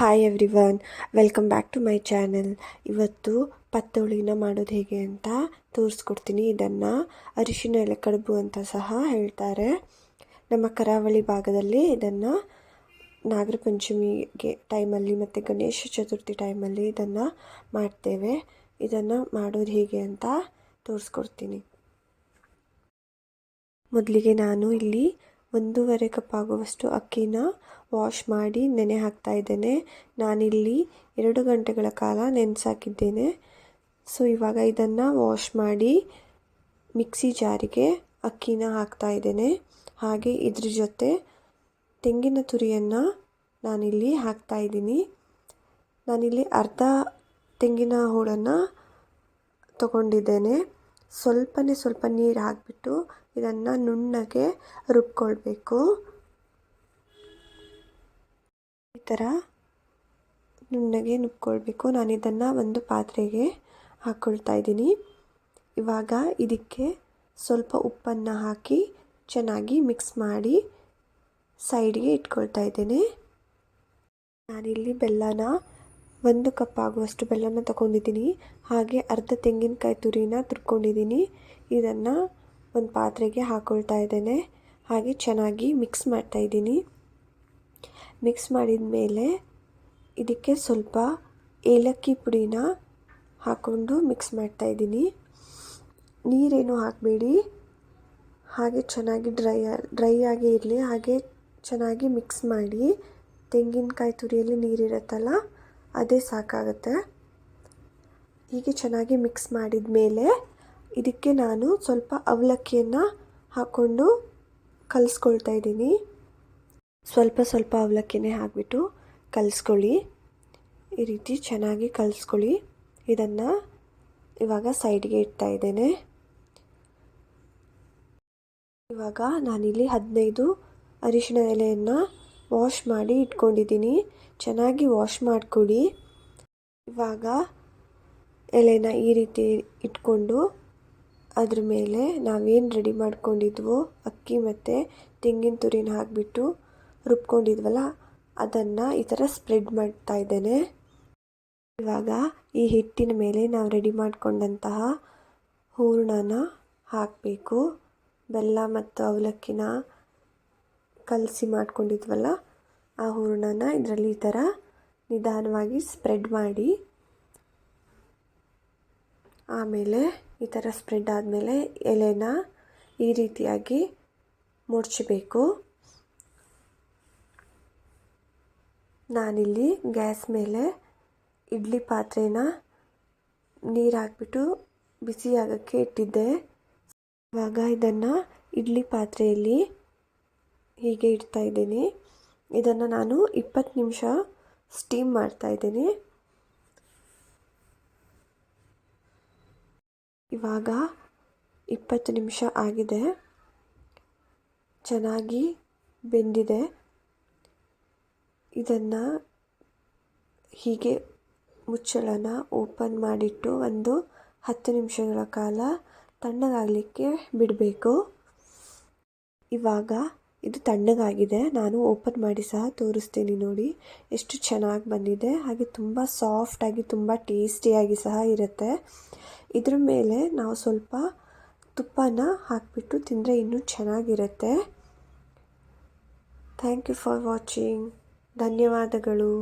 Hi everyone welcome back to my channel ಇವತ್ತು ಪತ್ತೋಳಿನ ಮಾಡೋದು ಹೇಗೆ ಅಂತ ತೋರಿಸ್ಕೊಡ್ತೀನಿ. ಇದನ್ನು ಅರಿಶಿನ ಎಲೆ ಕಡುಬು ಅಂತ ಸಹ ಹೇಳ್ತಾರೆ. ನಮ್ಮ ಕರಾವಳಿ ಭಾಗದಲ್ಲಿ ಇದನ್ನು ನಾಗರ ಪಂಚಮಿಗೆ ಟೈಮಲ್ಲಿ ಮತ್ತು ಗಣೇಶ ಚತುರ್ಥಿ ಟೈಮಲ್ಲಿ ಇದನ್ನು ಮಾಡ್ತೇವೆ. ಇದನ್ನು ಮಾಡೋದು ಹೇಗೆ ಅಂತ ತೋರಿಸ್ಕೊಡ್ತೀನಿ. ಮೊದಲಿಗೆ ನಾನು ಇಲ್ಲಿ ಒಂದೂವರೆ ಕಪ್ ಆಗುವಷ್ಟು ಅಕ್ಕಿನ ವಾಶ್ ಮಾಡಿ ನೆನೆ ಹಾಕ್ತಾ ಇದ್ದೇನೆ. ನಾನಿಲ್ಲಿ ಎರಡು ಗಂಟೆಗಳ ಕಾಲ ನೆನೆಸಾಕಿದ್ದೇನೆ. ಸೊ ಇವಾಗ ಇದನ್ನು ವಾಶ್ ಮಾಡಿ ಮಿಕ್ಸಿ ಜಾರಿಗೆ ಅಕ್ಕಿನ ಹಾಕ್ತಾ ಇದ್ದೇನೆ. ಹಾಗೆ ಇದ್ರ ಜೊತೆ ತೆಂಗಿನ ತುರಿಯನ್ನು ನಾನಿಲ್ಲಿ ಹಾಕ್ತಾ ಇದ್ದೀನಿ. ನಾನಿಲ್ಲಿ ಅರ್ಧ ತೆಂಗಿನ ಹೂಳನ್ನು ತಗೊಂಡಿದ್ದೇನೆ. ಸ್ವಲ್ಪನೇ ಸ್ವಲ್ಪ ನೀರು ಹಾಕಿಬಿಟ್ಟು ಇದನ್ನು ನುಣ್ಣಗೆ ರುಬ್ಕೊಳ್ಬೇಕು. ಈ ಥರ ನುಣ್ಣಗೆ ನುಬ್ಕೊಳ್ಬೇಕು ನಾನು ಇದನ್ನು ಒಂದು ಪಾತ್ರೆಗೆ ಹಾಕ್ಕೊಳ್ತಾ ಇದ್ದೀನಿ. ಇವಾಗ ಇದಕ್ಕೆ ಸ್ವಲ್ಪ ಉಪ್ಪನ್ನು ಹಾಕಿ ಚೆನ್ನಾಗಿ ಮಿಕ್ಸ್ ಮಾಡಿ ಸೈಡ್ಗೆ ಇಟ್ಕೊಳ್ತಾ ಇದ್ದೇನೆ. ನಾನಿಲ್ಲಿ ಬೆಲ್ಲನ ಒಂದು ಕಪ್ ಆಗುವಷ್ಟು ಬೆಲ್ಲನ ತಗೊಂಡಿದ್ದೀನಿ. ಹಾಗೆ ಅರ್ಧ ತೆಂಗಿನಕಾಯಿ ತುರಿನ ತುರ್ಕೊಂಡಿದ್ದೀನಿ. ಇದನ್ನು ಒಂದು ಪಾತ್ರೆಗೆ ಹಾಕ್ಕೊಳ್ತಾ ಇದ್ದೇನೆ. ಹಾಗೆ ಚೆನ್ನಾಗಿ ಮಿಕ್ಸ್ ಮಾಡ್ತಾ ಇದ್ದೀನಿ. ಮಿಕ್ಸ್ ಮಾಡಿದ ಮೇಲೆ ಇದಕ್ಕೆ ಸ್ವಲ್ಪ ಏಲಕ್ಕಿ ಪುಡಿನ ಹಾಕ್ಕೊಂಡು ಮಿಕ್ಸ್ ಮಾಡ್ತಾ ಇದ್ದೀನಿ. ನೀರೇನು ಹಾಕಬೇಡಿ. ಹಾಗೆ ಚೆನ್ನಾಗಿ ಡ್ರೈ ಡ್ರೈ ಆಗಿ ಇರಲಿ. ಹಾಗೆ ಚೆನ್ನಾಗಿ ಮಿಕ್ಸ್ ಮಾಡಿ. ತೆಂಗಿನಕಾಯಿ ತುರಿಯಲ್ಲಿ ನೀರಿರುತ್ತಲ್ಲ? ಅದೇ ಸಾಕಾಗುತ್ತೆ. ಹೀಗೆ ಚೆನ್ನಾಗಿ ಮಿಕ್ಸ್ ಮಾಡಿದ ಮೇಲೆ ಇದಕ್ಕೆ ನಾನು ಸ್ವಲ್ಪ ಅವಲಕ್ಕಿಯನ್ನು ಹಾಕ್ಕೊಂಡು ಕಲಿಸ್ಕೊಳ್ತಾ ಇದ್ದೀನಿ. ಸ್ವಲ್ಪ ಸ್ವಲ್ಪ ಅವಲಕ್ಕಿನೇ ಹಾಕಿಬಿಟ್ಟು ಕಲಿಸ್ಕೊಳ್ಳಿ. ಈ ರೀತಿ ಚೆನ್ನಾಗಿ ಕಲಿಸ್ಕೊಳ್ಳಿ. ಇದನ್ನು ಇವಾಗ ಸೈಡ್ಗೆ ಇಡ್ತಾ ಇದ್ದೇನೆ. ಇವಾಗ ನಾನಿಲ್ಲಿ ಹದಿನೈದು ಅರಿಶಿನ ಎಲೆಯನ್ನು ವಾಶ್ ಮಾಡಿ ಇಟ್ಕೊಂಡಿದ್ದೀನಿ. ಚೆನ್ನಾಗಿ ವಾಶ್ ಮಾಡಿಕೊಡಿ. ಇವಾಗ ಎಲೆನ ಈ ರೀತಿ ಇಟ್ಕೊಂಡು ಅದ್ರ ಮೇಲೆ ನಾವೇನು ರೆಡಿ ಮಾಡ್ಕೊಂಡಿದ್ವೋ ಅಕ್ಕಿ ಮತ್ತು ತೆಂಗಿನ ತುರಿನ ಹಾಕಿಬಿಟ್ಟು ರುಬ್ಕೊಂಡಿದ್ವಲ್ಲ, ಅದನ್ನು ಈ ಥರ ಸ್ಪ್ರೆಡ್ ಮಾಡ್ತಾ ಇದ್ದೇನೆ. ಇವಾಗ ಈ ಹಿಟ್ಟಿನ ಮೇಲೆ ನಾವು ರೆಡಿ ಮಾಡಿಕೊಂಡಂತಹ ಹೂರಣನ ಹಾಕಬೇಕು. ಬೆಲ್ಲ ಮತ್ತು ಅವಲಕ್ಕಿನ ಕಲಸಿ ಮಾಡ್ಕೊಂಡಿದ್ವಲ್ಲ, ಆ ಹೂರಣನ ಇದರಲ್ಲಿ ಈ ಥರ ನಿಧಾನವಾಗಿ ಸ್ಪ್ರೆಡ್ ಮಾಡಿ, ಆಮೇಲೆ ಈ ಥರ ಸ್ಪ್ರೆಡ್ ಆದಮೇಲೆ ಎಲೆನ ಈ ರೀತಿಯಾಗಿ ಮುಡ್ಚಬೇಕು ನಾನಿಲ್ಲಿ ಗ್ಯಾಸ್ ಮೇಲೆ ಇಡ್ಲಿ ಪಾತ್ರೆನ ನೀರು ಹಾಕ್ಬಿಟ್ಟು ಬಿಸಿಯಾಗೋಕ್ಕೆ ಇಟ್ಟಿದ್ದೆ. ಇವಾಗ ಇದನ್ನು ಇಡ್ಲಿ ಪಾತ್ರೆಯಲ್ಲಿ ಹೀಗೆ ಇಡ್ತಾ ಇದ್ದೀನಿ. ಇದನ್ನು ನಾನು ಇಪ್ಪತ್ತು ನಿಮಿಷ ಸ್ಟೀಮ್ ಮಾಡ್ತಾ ಇದ್ದೀನಿ. ಇವಾಗ ಇಪ್ಪತ್ತು ನಿಮಿಷ ಆಗಿದೆ. ಚೆನ್ನಾಗಿ ಬೆಂದಿದೆ. ಇದನ್ನು ಹೀಗೆ ಮುಚ್ಚಳನ ಓಪನ್ ಮಾಡಿಟ್ಟು ಒಂದು ಹತ್ತು ನಿಮಿಷಗಳ ಕಾಲ ತಣ್ಣಗಾಗಲಿಕ್ಕೆ ಬಿಡಬೇಕು. ಇವಾಗ ಇದು ತಣ್ಣಗಾಗಿದೆ. ನಾನು ಓಪನ್ ಮಾಡಿ ಸಹ ತೋರಿಸ್ತೀನಿ ನೋಡಿ. ಎಷ್ಟು ಚೆನ್ನಾಗಿ ಬಂದಿದೆ. ಹಾಗೆ ತುಂಬ ಸಾಫ್ಟಾಗಿ ತುಂಬ ಟೇಸ್ಟಿಯಾಗಿ ಸಹ ಇರುತ್ತೆ. ಇದ್ರ ಮೇಲೆ ನಾವು ಸ್ವಲ್ಪ ತುಪ್ಪನ ಹಾಕಿಬಿಟ್ಟು ತಿಂದರೆ ಇನ್ನೂ ಚೆನ್ನಾಗಿರುತ್ತೆ. ಥ್ಯಾಂಕ್ ಯು ಫಾರ್ ವಾಚಿಂಗ್ ಧನ್ಯವಾದಗಳು.